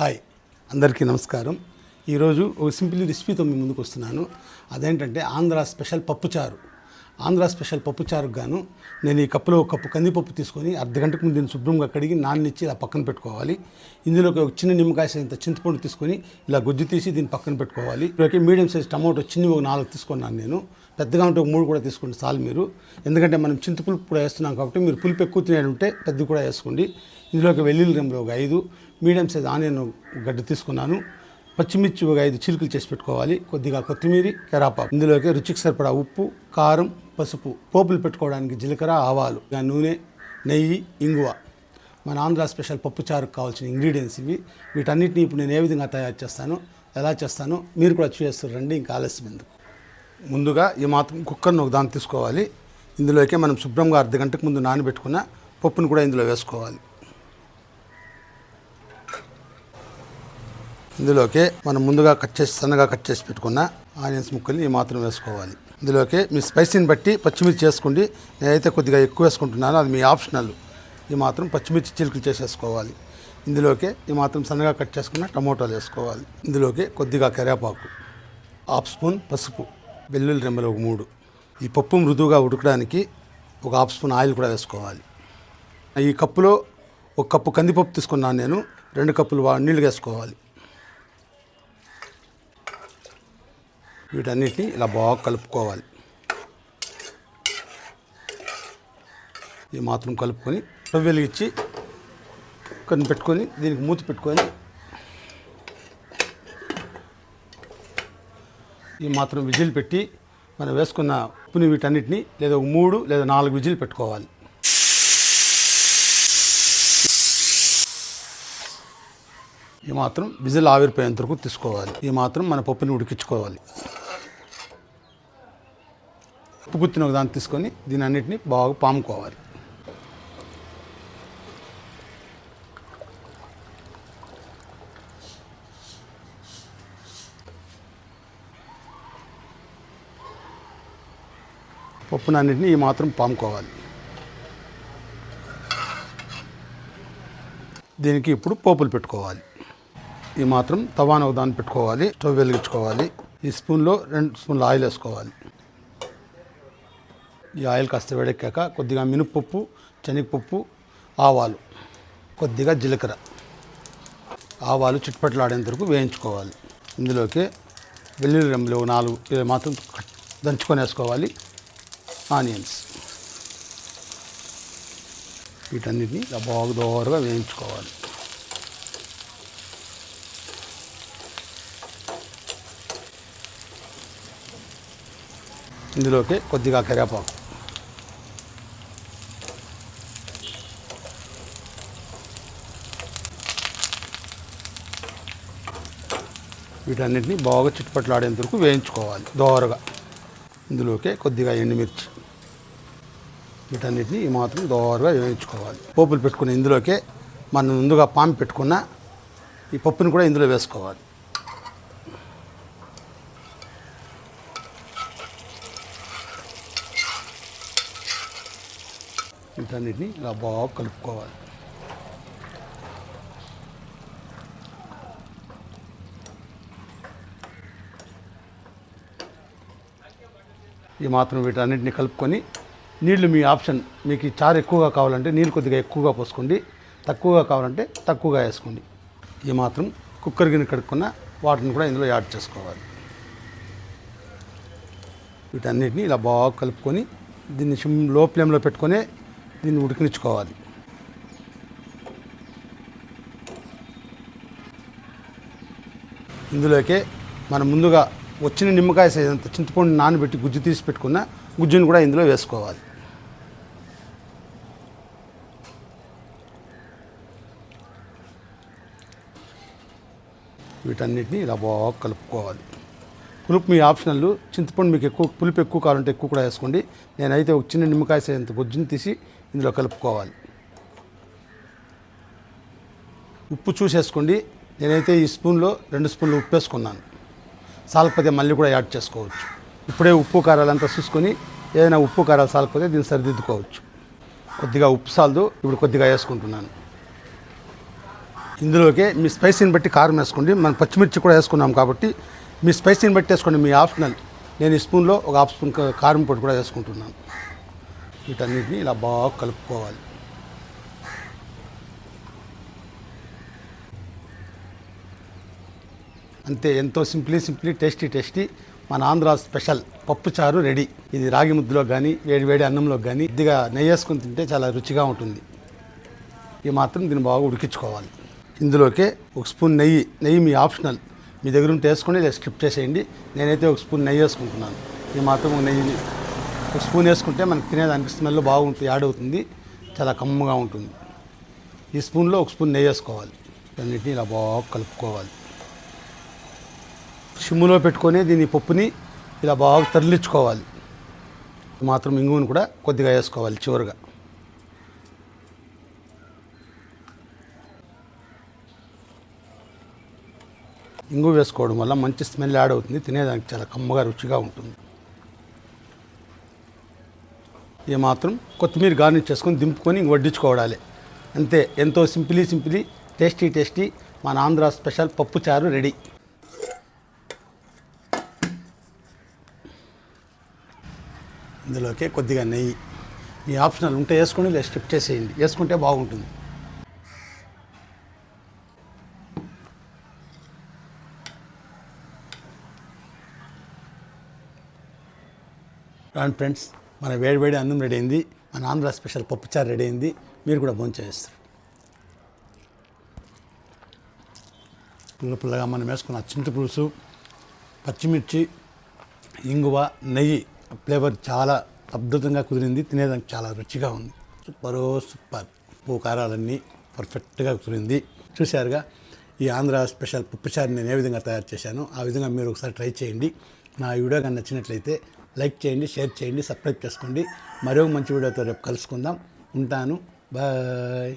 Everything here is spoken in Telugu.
హాయ్. అందరికీ నమస్కారం. ఈరోజు ఒక సింపుల్ రెసిపీతో మీ ముందుకు వస్తున్నాను. అదేంటంటే ఆంధ్ర స్పెషల్ పప్పుచారు. ఆంధ్ర స్పెషల్ పప్పుచారుకు గాను నేను ఈ కప్పులో ఒక కప్పు కందిపప్పు తీసుకొని అర్ధ గంటకు ముందు దీన్ని శుభ్రంగా కడిగి నాన్నిచ్చి ఇలా పక్కన పెట్టుకోవాలి. ఇందులోకి ఒక చిన్న నిమ్మకాయ ఇంత చింతపండు తీసుకొని ఇలా గుజ్జు తీసి దీన్ని పక్కన పెట్టుకోవాలి. ఇప్పటికే మీడియం సైజ్ టమాటో చిన్నవి ఒక నాలుగు తీసుకున్నాను నేను. పెద్దగా ఉంటే ఒక మూడు కూడా తీసుకోండి చాలు మీరు. ఎందుకంటే మనం చింతపులుపు కూడా వేస్తున్నాం కాబట్టి మీరు పులుపు ఎక్కువ తినేటుంటే పెద్ద కూడా వేసుకోండి. ఇందులోకి వెల్లుల్లి రెమ్మలు ఒక ఐదు మీడియం సైజ్ ఆనియన్ ఒక గడ్డ తీసుకున్నాను. పచ్చిమిర్చి ఒక ఐదు చిలుకలు చేసి పెట్టుకోవాలి. కొద్దిగా కొత్తిమీర కరాపాకు. ఇందులోకి రుచికి సరిపడా ఉప్పు కారం పసుపు. పోపులు పెట్టుకోవడానికి జీలకర్ర ఆవాలు నూనె నెయ్యి ఇంగువ. మన ఆంధ్ర స్పెషల్ పప్పు చారుకు కావాల్సిన ఇంగ్రీడియంట్స్ ఇవి. వీటన్నిటిని ఇప్పుడు నేను ఏ విధంగా తయారు చేస్తాను ఎలా చేస్తానో మీరు కూడా చూసేస్తారు రండి ఇంకా ఆలస్యం ఎందుకు? ముందుగా ఈ మాత్రం కుక్కర్ను ఒక దాన్ని తీసుకోవాలి. ఇందులోకి మనం శుభ్రంగా అర్ధ గంటకు ముందు నానబెట్టుకున్న పప్పును కూడా ఇందులో వేసుకోవాలి. ఇందులోకి మనం ముందుగా కట్ చేసి సన్నగా కట్ చేసి పెట్టుకున్న ఆనియన్స్ ముక్కల్ని ఈ మాత్రం వేసుకోవాలి. ఇందులోకి మీ స్పైసీని బట్టి పచ్చిమిర్చి చేసుకోండి నేనైతే కొద్దిగా ఎక్కువ వేసుకుంటున్నాను. అది మీ ఆప్షనల్. ఈ మాత్రం పచ్చిమిర్చి చిలుకలు చేసేసుకోవాలి. ఇందులోకి ఈ మాత్రం సన్నగా కట్ చేసుకున్న టమోటాలు వేసుకోవాలి. ఇందులోకి కొద్దిగా కరివేపాకు హాఫ్ స్పూన్ పసుపు. వెల్లుల్లి రెమ్మలు ఒక మూడు. ఈ పప్పు మృదువుగా ఉడకడానికి ఒక హాఫ్ స్పూన్ ఆయిల్ కూడా వేసుకోవాలి. ఈ కప్పులో ఒక కప్పు కందిపప్పు తీసుకున్నాను నేను. రెండు కప్పులు వా- నీళ్ళు వేసుకోవాలి. వీటన్నిటిని ఇలా బాగా కలుపుకోవాలి. ఈ మాత్రం కలుపుకొని స్టవ్ వెలిగించి కొన్ని పెట్టుకొని దీనికి మూత పెట్టుకొని ఈ మాత్రం విజిల్ పెట్టి మనం వేసుకున్న ఉప్పుని వీటన్నిటిని లేదా ఒక మూడు లేదా నాలుగు విజిల్ పెట్టుకోవాలి. ఈ మాత్రం విజిల్ ఆవిరిపోయేంత వరకు తీసుకోవాలి. ఈ మాత్రం మన పప్పుని ఉడికించుకోవాలి. ఉప్పు గుత్తిన ఒక దాన్ని తీసుకొని దీని అన్నిటిని బాగా పాముకోవాలి. పప్పునన్నింటినీ ఈ మాత్రం పాముకోవాలి. దీనికి ఇప్పుడు పోపులు పెట్టుకోవాలి. ఈ మాత్రం తవాన ఒక దాన్ని పెట్టుకోవాలి స్టవ్ వెలిగించుకోవాలి. ఈ స్పూన్లో రెండు స్పూన్లు ఆయిల్ వేసుకోవాలి. ఈ ఆయిల్ కాస్త వేడెక్కాక కొద్దిగా మినపప్పు శనగపప్పు ఆవాలు కొద్దిగా జీలకర్ర. ఆవాలు చిట్పట్లాడేంత వరకు వేయించుకోవాలి. ఇందులోకి వెల్లుల్లి రెమ్మలు నాలుగు ఇవి మాత్రం దంచుకొని వేసుకోవాలి. ఆనియన్స్. వీటన్నిటిని ఇలా బాగా దోరగా వేయించుకోవాలి. ఇందులోకి కొద్దిగా కరివేపాకు. వీటన్నిటిని బాగా చుట్టుపట్లాడేంత వరకు వేయించుకోవాలి దోరగా. ఇందులోకి కొద్దిగా ఎండుమిర్చి. వీటన్నిటిని ఈ మాత్రం దోరగా వేయించుకోవాలి. పోపులు పెట్టుకుని ఇందులోకే మనం ముందుగా పాము పెట్టుకున్న ఈ పప్పుని కూడా ఇందులో వేసుకోవాలి. వీటన్నిటిని ఇలా బాగా కలుపుకోవాలి. ఈ మాత్రం వీటన్నిటిని కలుపుకొని నీళ్ళు మీ ఆప్షన్. మీకు ఈ చారు ఎక్కువగా కావాలంటే నీళ్ళు కొద్దిగా ఎక్కువగా పోసుకోండి. తక్కువగా కావాలంటే తక్కువగా వేసుకోండి. ఈ మాత్రం కుక్కర్ గిన్నె కడుక్కున్న వాటిని కూడా ఇందులో యాడ్ చేసుకోవాలి. వీటన్నిటిని ఇలా బాగా కలుపుకొని దీన్ని సిమ్లో ఫ్లేమ్లో పెట్టుకొని దీన్ని ఉడికించుకోవాలి. ఇందులోకే మనం ముందుగా వచ్చిన నిమ్మకాయ సైజ్ అంత చింతపండు నానబెట్టి గుజ్జు తీసి పెట్టుకున్న గుజ్జును కూడా ఇందులో వేసుకోవాలి. వీటన్నిటిని ఇలా బాగా కలుపుకోవాలి. పులుపు మీ ఆప్షనల్. చింతపండు మీకు ఎక్కువ పులుపు ఎక్కువ కావాలంటే ఎక్కువ కూడా వేసుకోండి. నేనైతే ఒక చిన్న నిమ్మకాయ సేంత గుజ్జుని తీసి ఇందులో కలుపుకోవాలి. ఉప్పు చూసేసుకోండి. నేనైతే ఈ స్పూన్లో రెండు స్పూన్లు ఉప్పు వేసుకున్నాను. సాలకపోతే మళ్ళీ కూడా యాడ్ చేసుకోవచ్చు. ఇప్పుడే ఉప్పు కారాలు అంతా చూసుకొని ఏదైనా ఉప్పు కారాలు సాలకపోతే దీన్ని సరిదిద్దుకోవచ్చు. కొద్దిగా ఉప్పు సాల్దు. ఇప్పుడు కొద్దిగా వేసుకుంటున్నాను. ఇందులోకి మీ స్పైసీని బట్టి కారం వేసుకోండి. మనం పచ్చిమిర్చి కూడా వేసుకున్నాం కాబట్టి మీ స్పైసీని బట్టి వేసుకోండి. మీ ఆప్షనల్. నేను ఈ స్పూన్లో ఒక హాఫ్ స్పూన్ కారం పొడి కూడా వేసుకుంటున్నాను. వీటన్నిటిని ఇలా బాగా కలుపుకోవాలి. అంతే ఎంతో సింప్లీ సింప్లీ టేస్టీ టేస్టీ మన ఆంధ్ర స్పెషల్ పప్పు చారు రెడీ. ఇది రాగి ముద్దులో కానీ వేడి వేడి అన్నంలో కానీ ఇదిగా నెయ్యి వేసుకుని తింటే చాలా రుచిగా ఉంటుంది. ఈ మాత్రం దీన్ని బాగా ఉడికించుకోవాలి. ఇందులోకే ఒక స్పూన్ నెయ్యి. నెయ్యి మీ ఆప్షనల్. మీ దగ్గర ఉంటే వేసుకొని లేదా స్కిప్ చేసేయండి. నేనైతే ఒక స్పూన్ నెయ్యి వేసుకుంటున్నాను. ఈ మాత్రం నెయ్యిని. నెయ్యి ఒక స్పూన్ వేసుకుంటే మనకి తినేదానికి స్మెల్ బాగుంటుంది యాడ్ అవుతుంది. చాలా కమ్మగా ఉంటుంది. ఈ స్పూన్లో ఒక స్పూన్ నెయ్యి వేసుకోవాలి. అన్నిటిని ఇలా బాగా కలుపుకోవాలి. సిమ్ములో పెట్టుకొని దీని పప్పుని ఇలా బాగా తరలించుకోవాలి. మాత్రం ఇంగువను కూడా కొద్దిగా వేసుకోవాలి చివరిగా. ఇంగు వేసుకోవడం వల్ల మంచి స్మెల్ యాడ్ అవుతుంది. తినేదానికి చాలా కమ్మగా రుచిగా ఉంటుంది. ఈ మాత్రం కొత్తిమీర గార్నిష్ చేసుకొని దింపుకొని ఇంక వడ్డించుకోవడాలి. అంతే. ఎంతో సింపులీ సింపులీ టేస్టీ టేస్టీ మన ఆంధ్ర స్పెషల్ పప్పు చారు రెడీ. ఇందులోకి కొద్దిగా నెయ్యి. మీ ఆప్షనల్ ఉంటే వేసుకొని లేదా స్కిప్ చేసేయండి. వేసుకుంటే బాగుంటుంది. రాండి ఫ్రెండ్స్ మన వేడివేడి అన్నం రెడీ అయింది. మన ఆంధ్ర స్పెషల్ పప్పుచారు రెడీ అయింది. మీరు కూడా భోజనం చేస్తారు. పుల్ల పుల్లగా మనం వేసుకున్న చింత పులుసు పచ్చిమిర్చి ఇంగువ నెయ్యి ఫ్లేవర్ చాలా అద్భుతంగా కుదిరింది. తినేదానికి చాలా రుచిగా ఉంది. సూపరో సూపర్. ఉప్పు కారాలన్నీ పర్ఫెక్ట్గా కుదిరింది. చూశారుగా ఈ ఆంధ్ర స్పెషల్ పప్పుచారు నేను ఏ విధంగా తయారు చేశాను ఆ విధంగా మీరు ఒకసారి ట్రై చేయండి. నా వీడియో కానీ నచ్చినట్లయితే లైక్ చేయండి షేర్ చేయండి సబ్స్క్రైబ్ చేసుకోండి. మరో మంచి వీడియోతో రేపు కలుసుకుందాం. ఉంటాను. బాయ్.